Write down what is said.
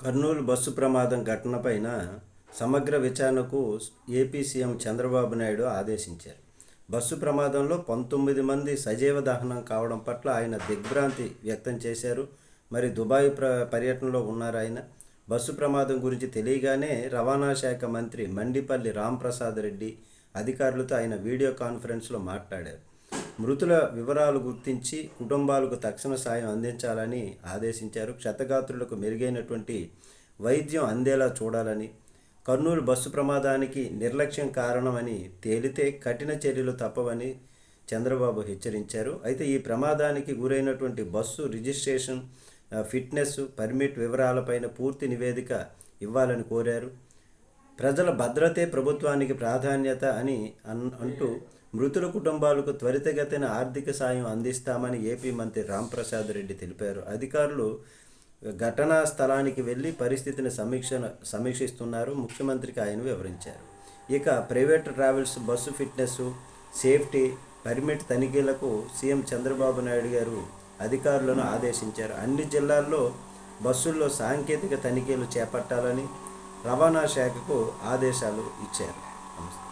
Kurnool bus ప్రమాదం ఘటనపైన సమగ్ర విచారణకు ఏపీ సీఎం చంద్రబాబు నాయుడు ఆదేశించారు. బస్సు ప్రమాదంలో పంతొమ్మిది మంది సజీవ దహనం కావడం పట్ల ఆయన దిగ్భ్రాంతి వ్యక్తం చేశారు. మరి దుబాయ్ ప్ర పర్యటనలో ఉన్నారు ఆయన? బస్సు ప్రమాదం గురించి తెలియగానే రవాణా శాఖ మంత్రి మండిపల్లి రాంప్రసాద్ రెడ్డి అధికారులతో ఆయన వీడియో కాన్ఫరెన్స్లో మాట్లాడారు. మృతుల వివరాలు గుర్తించి కుటుంబాలకు తక్షణ సాయం అందించాలని ఆదేశించారు. క్షతగాత్రులకు మెరుగైనటువంటి వైద్యం అందేలా చూడాలని కర్నూలు బస్సు ప్రమాదానికి నిర్లక్ష్యం కారణమని తేలితే కఠిన చర్యలు తప్పవని చంద్రబాబు హెచ్చరించారు. అయితే ఈ ప్రమాదానికి గురైనటువంటి బస్సు రిజిస్ట్రేషన్ ఫిట్నెస్ పర్మిట్ వివరాలపైన పూర్తి నివేదిక ఇవ్వాలని కోరారు. ప్రజల భద్రతే ప్రభుత్వానికి ప్రాధాన్యత అని అన్ అంటూ మృతుల కుటుంబాలకు త్వరితగతిన ఆర్థిక సాయం అందిస్తామని ఏపీ మంత్రి రాంప్రసాద్ రెడ్డి తెలిపారు. అధికారులు ఘటనా స్థలానికి వెళ్ళి పరిస్థితిని సమీక్ష సమీక్షిస్తున్నారు. ముఖ్యమంత్రికి ఆయన వివరించారు. ఇక private travels bus fitness safety permit తనిఖీలకు CM Chandrababu Naidu గారు అధికారులను ఆదేశించారు. అన్ని జిల్లాల్లో బస్సుల్లో సాంకేతిక తనిఖీలు చేపట్టాలని రవాణా శాఖకు ఆదేశాలు ఇచ్చారు. నమస్తే.